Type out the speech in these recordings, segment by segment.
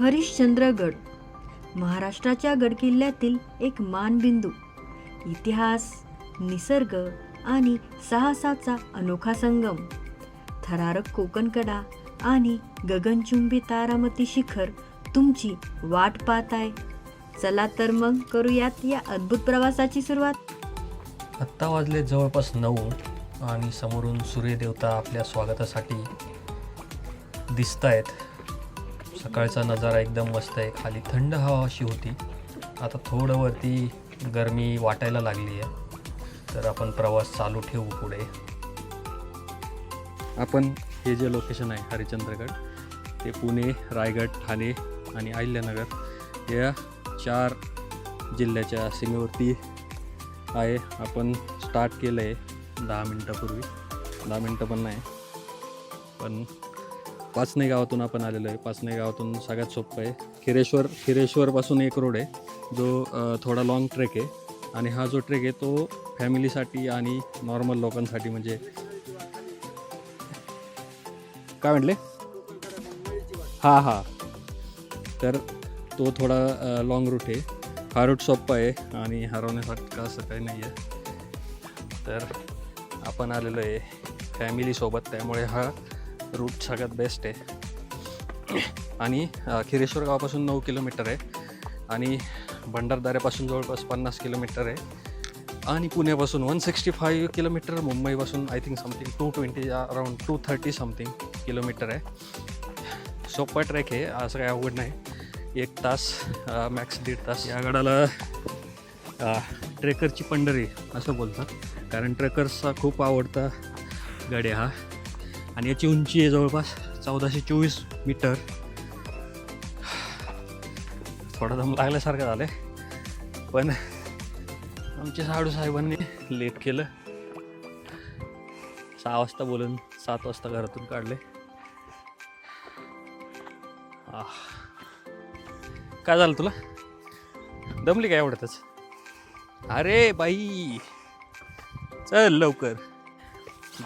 हरिश्चंद्रगड महाराष्ट्राच्या गडकिल्ल्यातील एक मानबिंदू. इतिहास निसर्ग आणि साहसाचा अनोखा संगम. थरारक कोकणकडा आणि गगनचुंबी तारामती शिखर तुमची वाट पाहत आहे चला तर मग करूयात या अद्भुत प्रवासाची सुरुवात. आत्ता वाजले जवळपास नऊ आणि समोरून सूर्यदेवता आपल्या स्वागतासाठी दिसत आहेत सकाळचा नजारा एकदम मस्त आहे. खाली थंड हवा अशी होती. आता थोडं वरती गरमी वाटायला लागली आहे. तर आपण प्रवास चालू ठेवू पुढे. आपण हे जे लोकेशन आहे हरिश्चंद्रगड ते पुणे रायगड ठाणे आणि अहिल्यानगर या चार जिल्ह्याच्या सीमेवरती आहे. आपण स्टार्ट केलं आहे दहा मिनटापूर्वी दहा मिनटं पण नाही. पण पाचने गावातून आपण आलेलो आहे. पाचने गावातून सगळ्यात सोपं आहे. खिरेश्वर खिरेश्वरपासून एक रोड आहे. जो थोडा लाँग ट्रेक आहे. आणि हा जो ट्रेक आहे तो फॅमिलीसाठी आणि नॉर्मल लोकांसाठी म्हणजे काय म्हटले? हां हां. तर तो थोडा लाँग रूट आहे. हा रूट सोप्पा आहे आणि हरवण्यासारखं असं काही नाही आहे तर आपण आलेलो आहे फॅमिलीसोबत त्यामुळे हा रूट सगळ्यात बेस्ट आहे. आणि खिरेश्वर गावापासून नऊ किलोमीटर आहे. आणि भंडारदाऱ्यापासून जवळपास पन्नास किलोमीटर आहे. आणि पुण्यापासून वन सिक्स्टी फाईव्ह किलोमीटर मुंबईपासून I think something two twenty around two thirty something kilometre आहे. सोपा ट्रॅक आहे असं काही अवघड नाही. एक तास मॅक्स दीड तास. या गडाला ट्रेकरची पंढरी असं बोलतात. कारण ट्रेकर्सचा खूप आवडता गड आहे हा. आणि याची उंची आहे जवळपास चौदाशे चोवीस मीटर. थोडा दम लागल्यासारखं झालं आहे पण आमच्या साडू साहेबांनी लेट केलं. सहा वाजता बोलून सात वाजता घरातून काढले. आह. काय झालं तुला? दमली काय एवढ्यातच? अरे बाई. चल लवकर.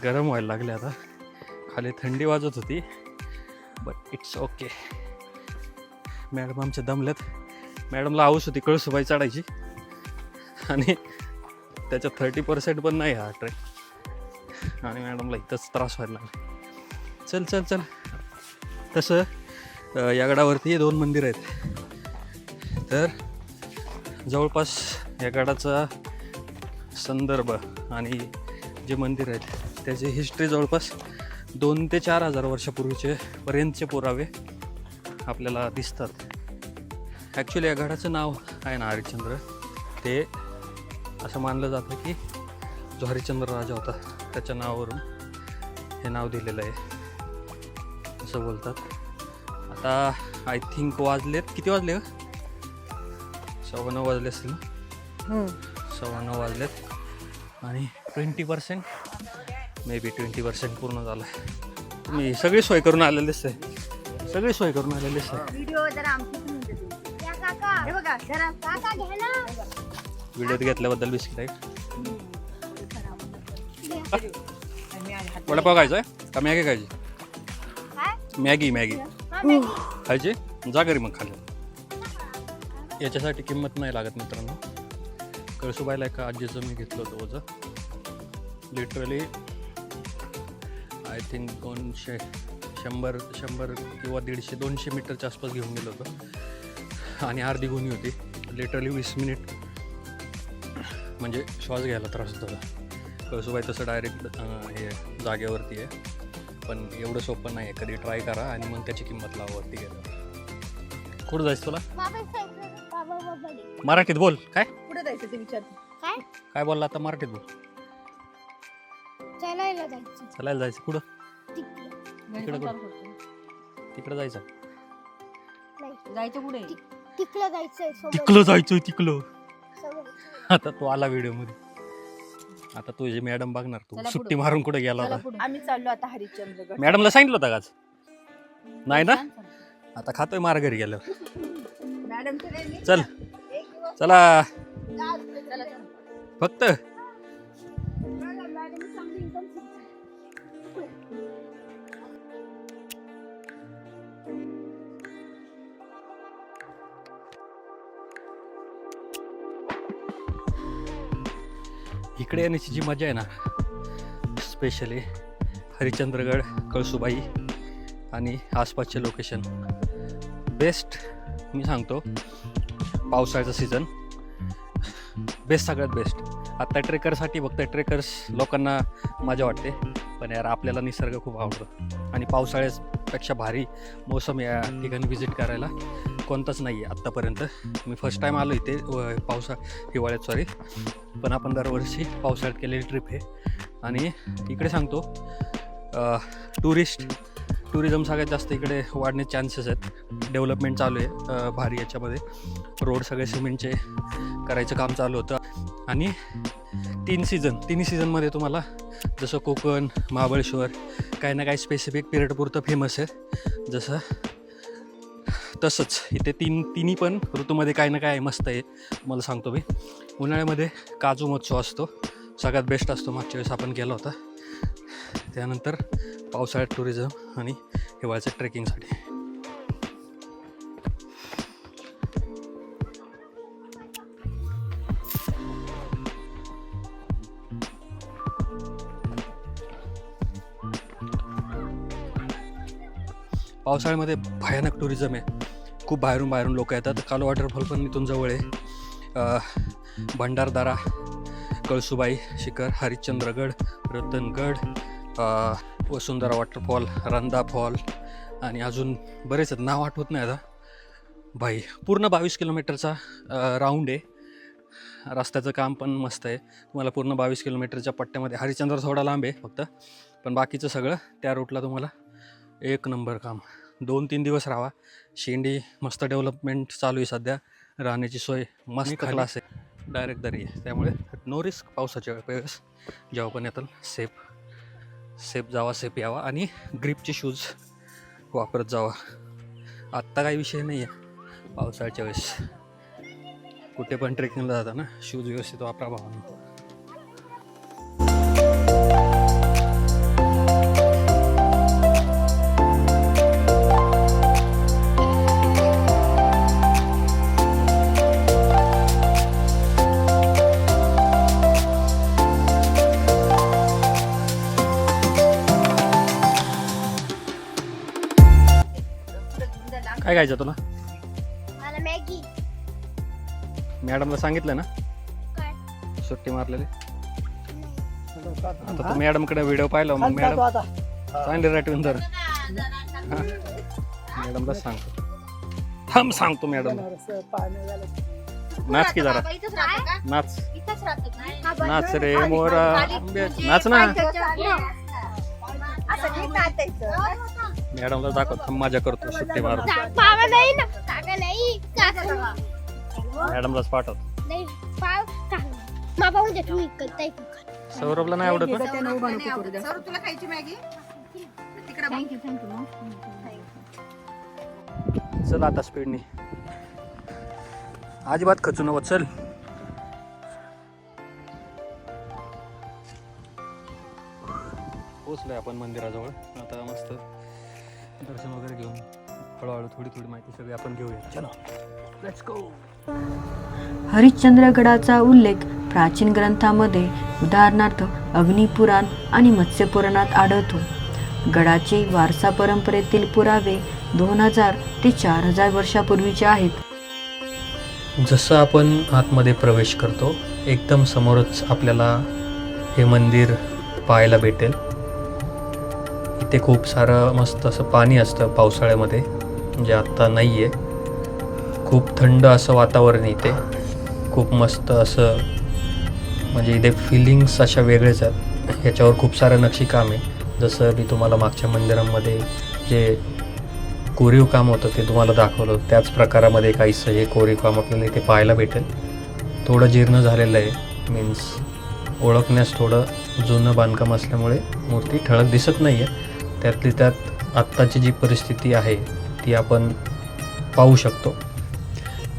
गरम व्हायला लागले आता. खाली थंडी वाजत होती बट इट्स ओके मॅडम आमच्या दमल्यात. मॅडमला हाऊस होती कळसुबाई चढायची. आणि त्याच्यात थर्टी पर्सेंट पण नाही हा ट्रेक आणि मॅडमला इथंच त्रास व्हायला लागला. चल चल चल. तसं या गडावरती दोन मंदिर आहेत. तर जवळपास या गडाचा संदर्भ आणि जे मंदिर आहेत त्याची हिस्ट्री जवळपास दोन ते चार हजार वर्षापूर्वीचे पर्यंतचे पुरावे आपल्याला दिसतात. ॲक्च्युली या गडाचं नाव आहे ना हरिश्चंद्र. ते असं मानलं जातं की जो हरिश्चंद्र राजा होता त्याच्या नावावरून हे नाव दिलेलं आहे. असं बोलतात. आता आय थिंक वाजलेत. किती वाजले का सव्वा नऊ वाजले असतील ना? सव्वा नऊ वाजलेत. आणि twenty percent may be twenty percent पूर्ण झालं आहे तुम्ही सगळी सोय करून आलेले दिसते सगळी सोय करून आलेले दिसते व्हिडिओत घेतल्याबद्दल बिस्किट आहे वडापाव खायचा आहे का मॅगी खायची? Maggi Maggi. हा, मॅगी. खायची? जा घरी मग खाली. याच्यासाठी किंमत नाही लागत मित्रांनो. कळसुबाईला एका आजीचं मी घेतलं होतं ओझं. लिटरली आय थिंक दोनशे शंभर शंभर किंवा दीडशे दोनशे मीटरच्या आसपास घेऊन गेलो होतो. आणि अर्धी गुन्ही होती. लिटरली वीस मिनिट म्हणजे श्वास घ्यायला त्रास होत होता. कळसुबाई तसं डायरेक्ट हे जागेवरती आहे. पण एवढं सोपं नाही आहे कधी ट्राय करा आणि मग त्याची किंमत लावा वरती गेलं कुठं जायचं तुला. मराठीत बोल. काय? कुठे जायचं ते विचारते? काय? काय बोलला आता मराठीत बोल. चालायला जायचं. चालायला जायचं. कुठं? तिकडं. तिकडं कुठं? तिकडं जायचं. नाही. जायचं कुठे? तिकडं जायचंय समोर. तिकलं जायचं तिकलं समोर. आता तो आला व्हिडिओमध्ये. आता तुझी मॅडम बघणार तू चला सुट्टी पुढं. मारून कुठे गेला होता? आम्ही चाललो आता हरिश्चंद्रगड. मॅडमला सांगितलं होतं का आज? नाही ना? आता खातोय मार घरी गेल्यावर. मॅडम चल. चला. चला, चला. फक्त. इकडे येण्याची जी मजा आहे ना स्पेशली हरिश्चंद्रगड कळसुबाई आणि आसपासचे लोकेशन बेस्ट मी सांगतो पावसाळ्याचा सीझन बेस्ट सगळ्यात बेस्ट आत्ता ट्रेकरसाठी फक्त ट्रेकर्स लोकांना मजा वाटते पण यार आपल्याला निसर्ग खूप आवडतो. आणि पावसाळ्यापेक्षा भारी मोसम या ठिकाणी व्हिजिट करायला. कोणताच नाही आहे आत्तापर्यंत. मी फर्स्ट टाईम आलो इथे पावसा हिवाळ्यात सॉरी पण आपण दरवर्षी पावसाळ्यात केलेली ट्रिप आहे. आणि इकडे सांगतो टुरिस्ट टुरिझम सगळ्यात जास्त इकडे वाढण्याचे चान्सेस आहेत. डेव्हलपमेंट चालू आहे भारी याच्यामध्ये. रोड सगळे सिमेंटचे करायचं काम चालू होतं. आणि तीन सीझन तिन्ही सीझनमध्ये तुम्हाला जसं कोकण महाबळेश्वर काही ना काही स्पेसिफिक पिरियडपुरतं फेमस आहे. जसं तसंच इथे तीन तिन्ही पण ऋतूमध्ये काही ना काय मस्त आहे मला सांगतो मी. उन्हाळ्यामध्ये काजू महोत्सव असतो सगळ्यात बेस्ट असतो. मागच्या वेळेस आपण केला होता. त्यानंतर पावसाळ्यात टुरिझम आणि हिवाळ्याच्या ट्रेकिंगसाठी पावसाळ्यामध्ये भयानक टुरिझम आहे. खूप बाहेरून बाहेरून लोक येतात. कालो वॉटरफॉल पण इथून जवळ आहे. भंडारदारा कळसुबाई शिखर हरिश्चंद्रगड रतनगड वसुंधरा वॉटरफॉल रंदा फॉल आणि अजून बरेच आहेत. नाव आठवत नाही आता. भाई पूर्ण बावीस किलोमीटरचा राऊंड आहे. रस्त्याचं काम पण मस्त आहे. तुम्हाला पूर्ण बावीस किलोमीटरच्या पट्ट्यामध्ये हरिश्चंद्र थोडा लांब आहे फक्त. पण बाकीचं सगळं त्या रूटला तुम्हाला एक नंबर काम. दोन तीन दिवस राहा शेंडी मस्त डेव्हलपमेंट चालू आहे सध्या. राहण्याची सोय मस्त क्लास आहे. डायरेक्ट दरी आहे. त्यामुळे नो रिस्क पावसाच्या वेळेस. जेव्हा पण येताल सेफ सेफ जावा सेफ यावा. आणि ग्रीपचे शूज वापरत जावा. आत्ता काही विषय नाही आहे पावसाळ्याच्या वेळेस. कुठे पण ट्रेकिंगला जाताना शूज व्यवस्थित वापरा भावांनो. काय खायचं तुला? मला मॅगी. मॅडमला सांगितलं ना? काय? सुट्टी मारलेली. आता तू मॅडमकडे व्हिडिओ पाहिला मग मॅडम चांगले राठवून धर. हा. मॅडमला सांगतो थांब सांगतो मॅडम नाच की जरा. बाबा इथंच राहतो का? नाच. इथंच राहतो का? नाच रे मोरा. नाच ना. असं नाही नाचायचं. मॅडमला दाखव थांब माझ्या करतो सुट्टी मार बाबा नाही ना. काका नाही काका मॅडमलाच पाठवतो नाही पाव काका बाबा उद्या तुम्ही करताय सौरभला नाही आवडत का? नाही आवडत. सर तुला खायची मॅगी? तिकडे बघ. चल आता स्पीडनी अजिबात खचू नको चल. पोचलोय आपण मंदिराजवळ. आता मस्त दर्शन वगैरे घेऊन हळूहळू थोडी थोडी माहिती सगळी आपण घेऊया. चलो. लेट्स गो हरिश्चंद्रगडाचा उल्लेख प्राचीन ग्रंथामध्ये उदाहरणार्थ अग्निपुराण आणि मत्स्यपुराणात आढळतो. गडाचे वारसा परंपरेतील पुरावे दोन हजार ते चार हजार वर्षापूर्वीचे आहेत. जसं आपण आतमध्ये प्रवेश करतो एकदम समोरच आपल्याला हे मंदिर पाहायला भेटेल. तिथे खूप सारं मस्त असं पाणी असतं पावसाळ्यामध्ये जे आत्ता नाही आहे खूप थंड असं वातावरण इथे. खूप मस्त असं म्हणजे इथे फिलिंग्स अशा वेगळेच आहेत. ह्याच्यावर खूप सारं नक्षीकाम आहे. जसं मी तुम्हाला मागच्या मंदिरामध्ये जे कोरीव काम होतं ते तुम्हाला दाखवलं. त्याच प्रकारामध्ये काहीसं हे कोरीव काम आपल्याला इथे पाहायला भेटेल. थोडं जीर्ण झालेलं आहे. मीन्स ओळखण्यास थोडं जुनं बांधकाम असल्यामुळे मूर्ती ठळक दिसत नाही आहे त्यातली त्यात आत्ताची जी परिस्थिती आहे ती आपण पाहू शकतो.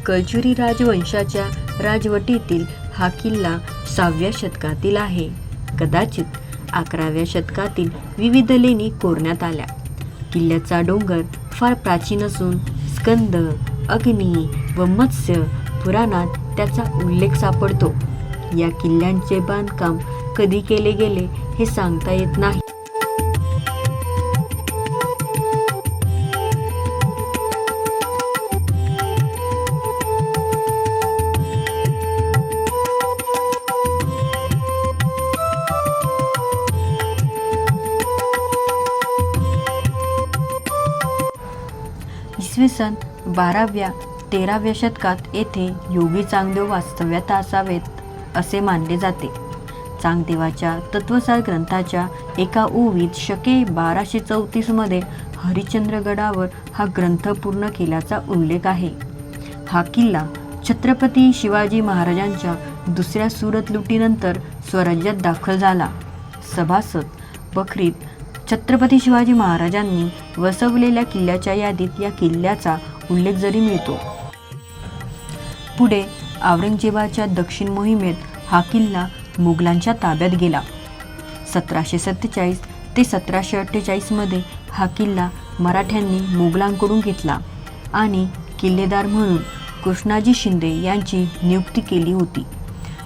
कजुरी राजवंशाच्या राजवटीतील हा किल्ला सहाव्या शतकातील आहे. कदाचित अकराव्या शतकातील विविध लेणी कोरण्यात आल्या. किल्ल्याचा डोंगर फार प्राचीन असून स्कंद अग्नी व मत्स्य पुराणात त्याचा उल्लेख सापडतो. या किल्ल्यांचे बांधकाम कधी केले गेले हे सांगता येत नाही. बाराव्या तेराव्या शतकात येथे योगी चांगदेव वास्तव्यात असावेत असे मानले जाते. चांगदेवाच्या तत्वसार ग्रंथाच्या एका ओवीत शके बाराशे चौतीसमध्ये हरिश्चंद्रगडावर हा ग्रंथ पूर्ण केल्याचा उल्लेख आहे. हा किल्ला छत्रपती शिवाजी महाराजांच्या दुसऱ्या सुरत लुटीनंतर स्वराज्यात दाखल झाला. सभासद बखरीत छत्रपती शिवाजी महाराजांनी वसवलेल्या किल्ल्याच्या यादीत या किल्ल्याचा उल्लेख जरी मिळतो. पुढे औरंगजेबाच्या दक्षिण मोहिमेत हा किल्ला मुघलांच्या ताब्यात गेला. सतराशे सत्तेचाळीस ते सतराशे अठ्ठेचाळीसमध्ये हा किल्ला मराठ्यांनी मुघलांकडून घेतला आणि किल्लेदार म्हणून कृष्णाजी शिंदे यांची नियुक्ती केली होती.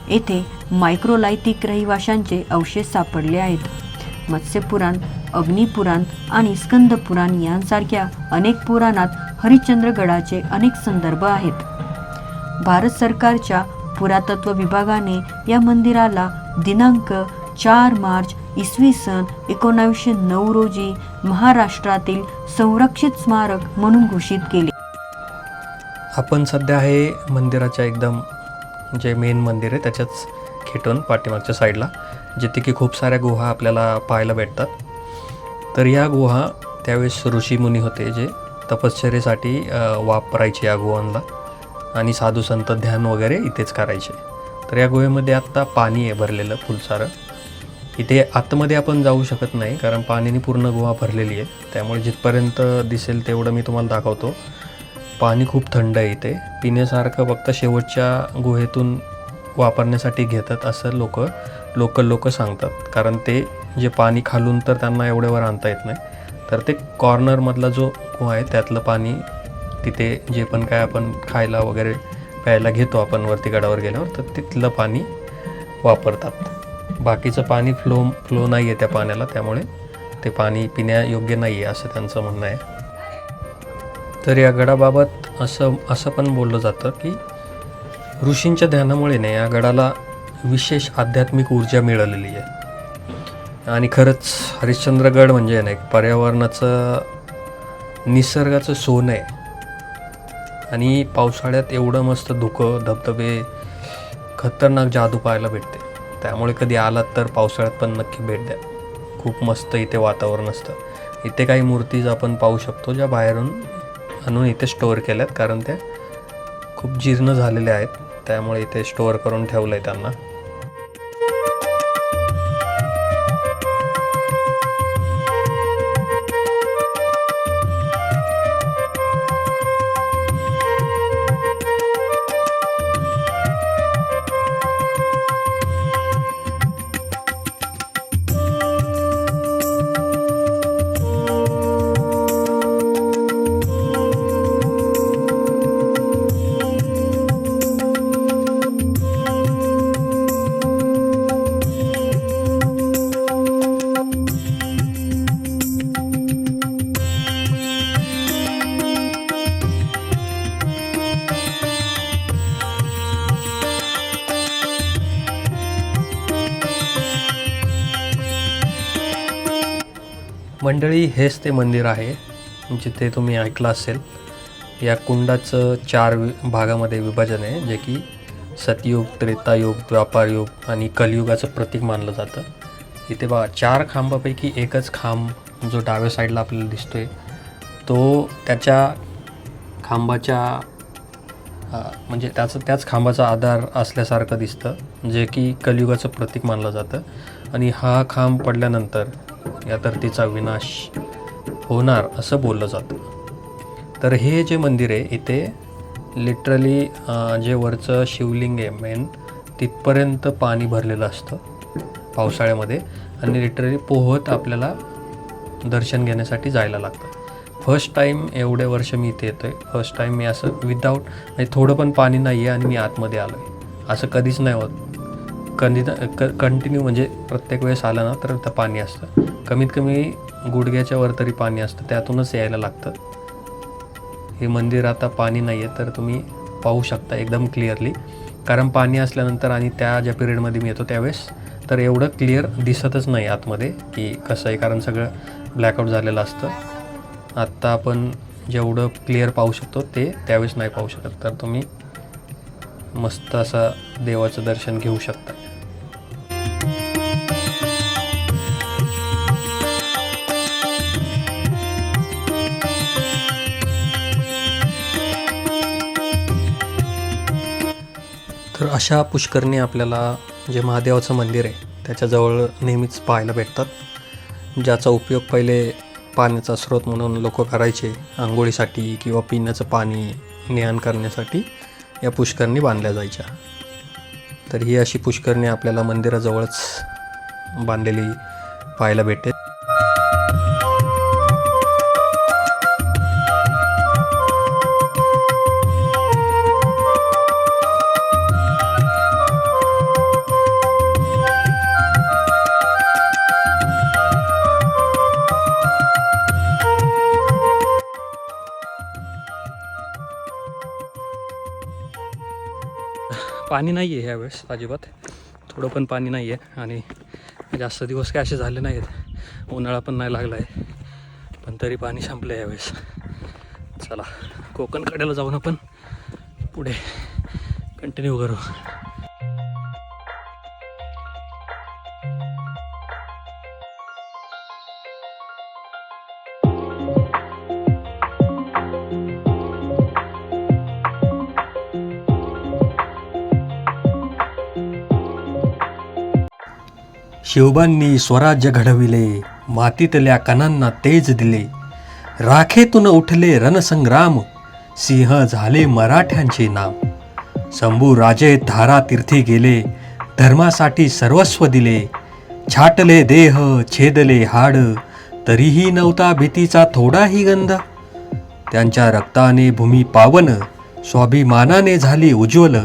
येथे मायक्रोलायथिक रहिवाशांचे अवशेष सापडले आहेत. मत्स्यपुराण अग्निपुराण आणि स्कंदपुराण यांसारख्या अनेक पुराणात हरिश्चंद्रगडाचे अनेक संदर्भ आहेत. भारत सरकारच्या पुरातत्व विभागाने या मंदिराला दिनांक चार मार्च इसवी सन एकोणावीसशे नऊ रोजी महाराष्ट्रातील संरक्षित स्मारक म्हणून घोषित केले. आपण सध्या आहे मंदिराच्या एकदम जे मेन मंदिर आहे त्याच्याच खेटून पाठीमागच्या साईडला जिथे की खूप साऱ्या गुहा आपल्याला पाहायला भेटतात. तर या गुहा त्यावेळेस ऋषीमुनी होते जे तपश्चर्येसाठी वापरायचे या गुहांना. आणि साधू संत ध्यान वगैरे इथेच करायचे. तर या गुहेमध्ये आत्ता पाणी आहे भरलेलं फुलसारं. इथे आतमध्ये आपण जाऊ शकत नाही कारण पाण्याने पूर्ण गुहा भरलेली आहे. त्यामुळे जिथपर्यंत दिसेल तेवढं मी तुम्हाला दाखवतो. पाणी खूप थंड आहे इथे. पिण्यासारखं फक्त शेवटच्या गुहेतून वापरण्यासाठी घेतात असं लोक लोकल लोक सांगतात. कारण ते जे पाणी खालून तर त्यांना एवढ्यावर आणता येत नाही. तर ते कॉर्नरमधला जो गुहा आहे त्यातलं पाणी तिथे जे पण काय आपण खायला वगैरे प्यायला घेतो आपण वरती गडावर गेल्यावर तर तिथलं पाणी वापरतात. बाकीचं पाणी फ्लो फ्लो नाही आहे त्या पाण्याला त्यामुळे ते पाणी पिण्यायोग्य नाही आहे असं त्यांचं म्हणणं आहे. तर या गडाबाबत असं असं पण बोललं जातं की ऋषींच्या ध्यानामुळे नाही या गडाला विशेष आध्यात्मिक ऊर्जा मिळालेली आहे. आणि खरंच हरिश्चंद्रगड म्हणजे ना एक पर्यावरणाचं निसर्गाचं सोनं आहे. आणि पावसाळ्यात एवढं मस्त धुकं धबधबे खतरनाक जादू पाहायला भेटते. त्यामुळे कधी आलात तर पावसाळ्यात पण नक्की भेट द्या. खूप मस्त इथे वातावरण असतं. इथे काही मूर्तीज आपण पाहू शकतो ज्या बाहेरून आणून इथे स्टोअर केल्यात कारण त्या खूप जीर्ण झालेल्या आहेत. त्यामुळे इथे स्टोअर करून ठेवलं आहे त्यांना. मंडळी हेच ते मंदिर आहे जिथे तुम्ही ऐकलं असेल. या कुंडाचं चार वि भागामध्ये विभाजन आहे जे की सतयुग त्रेतायुग व्यापारयुग आणि कलियुगाचं प्रतीक मानलं जातं. इथे बघा चार खांबापैकी एकच खांब जो डाव्या साईडला आपल्याला दिसतोय तो त्याच्या खांबाच्या म्हणजे त्याचं त्याच खांबाचा आधार असल्यासारखं दिसतं जे की कलियुगाचं प्रतीक मानलं जातं. आणि हा खांब पडल्यानंतर या धरतीचा विनाश होणार असं बोललं जातं. तर हे जे मंदिर आहे इथे लिटरली जे वरचं शिवलिंग आहे मेन तिथपर्यंत पाणी भरलेलं असतं पावसाळ्यामध्ये आणि लिटरली पोहत आपल्याला दर्शन घेण्यासाठी जायला लागतं. फर्स्ट टाईम एवढे वर्ष मी इथे येतो आहे फर्स्ट टाईम मी असं विदाऊट म्हणजे थोडं पण पाणी नाही आहे आणि मी आतमध्ये आलो आहे असं कधीच नाही होत. कधी क कंटिन्यू म्हणजे प्रत्येक वेळेस आलं ना तर तर पाणी असतं. कमीत कमी गुडघ्याच्या वर तरी पाणी असतं त्यातूनच यायला लागतं. हे मंदिर आता पाणी नाही आहे तर तुम्ही पाहू शकता एकदम क्लिअरली कारण पाणी असल्यानंतर आणि त्या ज्या पिरियडमध्ये मी येतो त्यावेळेस तर एवढं क्लिअर दिसतच नाही आतमध्ये की कसं आहे कारण सगळं ब्लॅकआउट झालेलं असतं. आत्ता आपण जेवढं क्लिअर पाहू शकतो ते त्यावेळेस नाही पाहू शकत. तर तुम्ही मस्त असं देवाचं दर्शन घेऊ शकता. अशा पुष्करणी आपल्याला जे महादेवाचं मंदिर आहे त्याच्याजवळ नेहमीच पाहायला भेटतात. ज्याचा उपयोग पहिले पाण्याचा स्रोत म्हणून लोक करायचे आंघोळीसाठी किंवा पिण्याचं पाणी नेहान करण्यासाठी या पुष्करणी बांधल्या जायच्या. तर ही अशी पुष्करणी आपल्याला मंदिराजवळच बांधलेली पाहायला भेटते पाणी नाही आहे ह्यावेळेस अजिबात. थोडं पण पाणी नाही आहे आणि जास्त दिवस काय असे झाले नाहीत उन्हाळा पण नाही लागला आहे पण तरी पाणी संपलं आहे यावेळेस चला कोकण कड्याला जाऊन आपण पुढे कंटिन्यू करू. शिवबांनी स्वराज्य घडविले मातीतल्या कणांना तेज दिले. राखेतून उठले रणसंग्राम सिंह झाले मराठ्यांचे नाम. शंभू राजे धारा तीर्थी गेले धर्मासाठी सर्वस्व दिले. छाटले देह छेदले हाड तरीही नव्हता भीतीचा थोडाही गंध. त्यांच्या रक्ताने भूमी पावन स्वाभिमानाने झाली उज्ज्वल.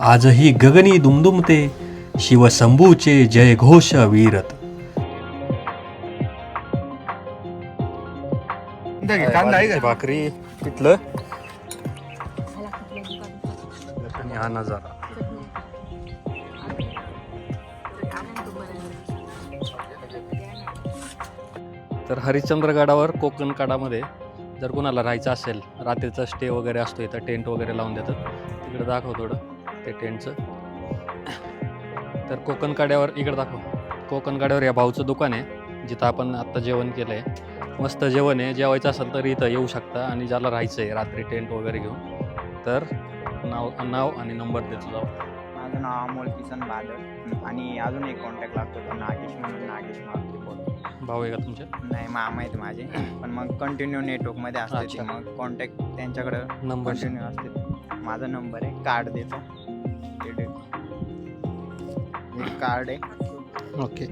आजही गगनी दुमदुमते शिवशंभूचे जयघोष वीरत. भाकरी तिथलं आणि हा नजारा. तर हरिश्चंद्रगडावर कोकण काडामध्ये जर कोणाला राहायचं असेल रात्रीचा स्टे वगैरे असतो इथं टेंट वगैरे लावून देतात. तिकडे दाखव थोडं ते टेंटचं तर कोकण काड्यावर इकडे दाखव. कोकण काड्यावर या भाऊचं दुकान आहे जिथं आपण आत्ता जेवण केलं आहे मस्त जेवण आहे जेवायचं असेल तर इथं येऊ शकता आणि ज्याला राहायचं आहे रात्री टेंट वगैरे घेऊन. तर नाव नाव आणि नंबर देतो जाऊ. माझं नाव अमोल किसन बादल आणि अजून एक कॉन्टॅक्ट लागतो तो नागेश म्हणून नागेश मारुती बोलतो. भाऊ आहे का तुमचे? नाही मामा आहेत माझे. पण मग कंटिन्यू नेटवर्कमध्ये असते. मग कॉन्टॅक्ट त्यांच्याकडं नंबर कंटिन्यू असते. माझा नंबर आहे कार्ड देतो. कार्ड आहे. Okay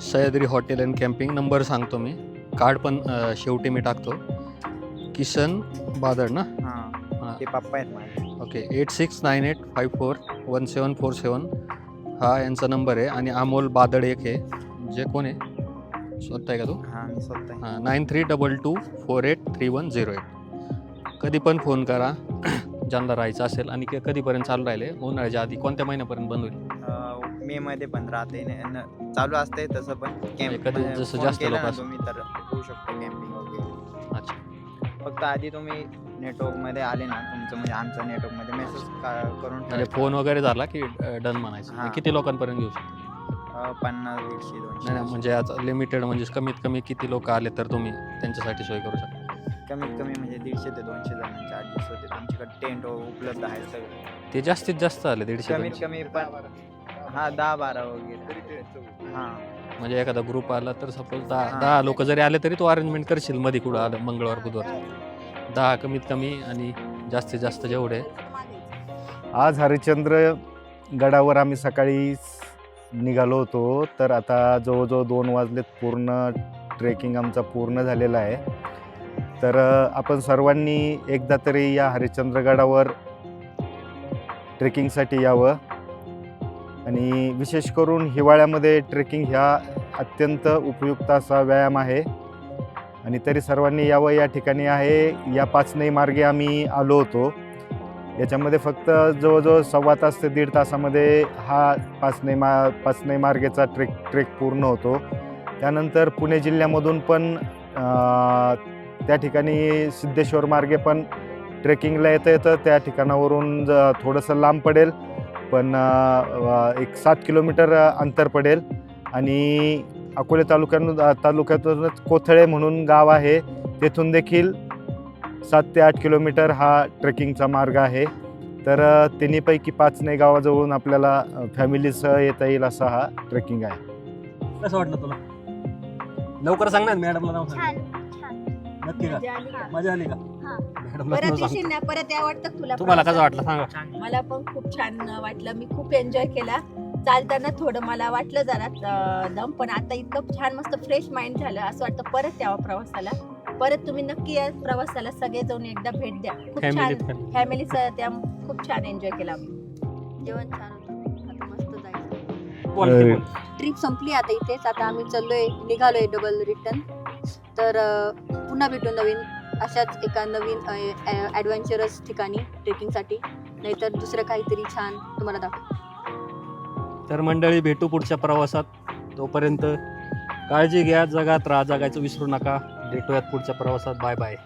Sahyadri hotel and camping number सांगतो मी. कार्ड पण अं, शेवटी मी टाकतो. किसन बादळ ना? हां. हां. ते पप्पा आहेत माझे. Okay eight six nine eight five four one seven four seven हा यांचा नंबर आहे. आणि अमोल बादळ एक आहे. जे कोण आहे? स्वतः आहे का तू? हां मी स्वतः आहे. हां. Nine three double two four eight three one zero eight कधी पण फोन करा. ज्यांना राहायचं असेल आणि के- कधीपर्यंत चालू राहिले उन्हाळ्याच्या आधी कोणत्या महिन्यापर्यंत बंद होईल? मे मध्ये पण राहते. न- चालू असते तसं पण कॅम्प कधी जसं जास्त लोक असतील. तुम्ही तर होऊ शकतो कॅम्पिंग वगैरे. अच्छा. फक्त आधी तुम्ही नेटवर्कमध्ये आले ना तुमचं म्हणजे आमचं नेटवर्कमध्ये मेसेज करून म्हणजे ठेवायचा. फोन वगैरे झाला की डन म्हणायचं? हां. किती लोकांपर्यंत घेऊ शकतो? अं, पन्नास दीडशे नाही दोनशे नाही म्हणजे आता लिमिटेड म्हणजे कमीत कमी किती लोक आले तर तुम्ही त्यांच्यासाठी सोय करू शकता? कमीत कमी म्हणजे दीडशे ते दोनशे जणांचे ॲडजस्ट होते. आमच्याकडे टेंट उपलब्ध आहे सगळं. ते जास्तीत जास्त आले दीडशे कमीत दोनशे. कमी पण हा दहा बारा वगैरे. हां. म्हणजे एखादा ग्रुप आला तर सपोज दहा. दहा लोक जरी आले तरी तू अरेंजमेंट करशील मध्ये कुठं आलं मंगळवार बुधवार. दहा कमीत कमी आणि जास्तीत जास्त जेवढे. आज हरिश्चंद्र गडावर आम्ही सकाळी निघालो होतो तर आता जवळजवळ दोन वाजलेत पूर्ण ट्रेकिंग आमचा पूर्ण झालेला आहे. तर आपण सर्वांनी एकदा तरी या हरिश्चंद्र गडावर ट्रेकिंगसाठी यावं. आणि विशेष करून हिवाळ्यामध्ये ट्रेकिंग ह्या अत्यंत उपयुक्त असा व्यायाम आहे. आणि तरी सर्वांनी यावं या ठिकाणी आहे. या पाचनई मार्गे आम्ही आलो होतो. याच्यामध्ये फक्त जवळजवळ सव्वा तास ते दीड तासामध्ये हा पाचनई मा पाचनई मार्गेचा ट्रेक ट्रेक पूर्ण होतो. त्यानंतर पुणे जिल्ह्यामधून पण त्या ठिकाणी सिद्धेश्वर मार्गे पण ट्रेकिंगला येतं येतं त्या ठिकाणावरून ज थोडंसं लांब पडेल. पण एक सात किलोमीटर अंतर पडेल. आणि अकोले तालुक्यातून तालुक्यातूनच कोथळे म्हणून गाव आहे. तेथून देखील सात ते आठ किलोमीटर हा ट्रेकिंगचा मार्ग आहे. तर तिन्हीपैकी पाच नाही गावाजवळून आपल्याला फॅमिलीसह येता येईल असा हा ट्रेकिंग आहे. कसं वाटलं तुला? लवकर सांग ना मॅडमला नाव सांग नक्की का? मजा आली का? परत येशील. ना परत या वाटतं तुला तुम्हाला कसं? वाटलं सांगा. मला पण खूप छान वाटलं. मी खूप एन्जॉय केला. चालताना थोडं मला वाटलं जरा अं, दम पण आता इतकं छान मस्त फ्रेश माइंड झालं. असं वाटतं परत यावं प्रवासाला. परत तुम्ही नक्की या प्रवासाला. सगळे जाऊन एकदा भेट द्या. खूप छान. फॅमिली फॅमिलीचं त्या खूप छान एन्जॉय केला आम्ही. जेवण छान होतं. आता मस्त जायचं. ट्रिप संपली आता इथेच. आता आम्ही चाललोय निघालोय डबल रिटर्न तर अ, पुन्हा भेटू नवीन. अशाच एका नवीन ॲडव्हेंचरस ठिकाणी ट्रेकिंगसाठी नाहीतर दुसरं काहीतरी छान तुम्हाला दाखव. तर मंडळी भेटू पुढच्या प्रवासात. तोपर्यंत काळजी घ्या जगात राहा जगायचं विसरू नका. भेटूयात पुढच्या प्रवासात. Bye bye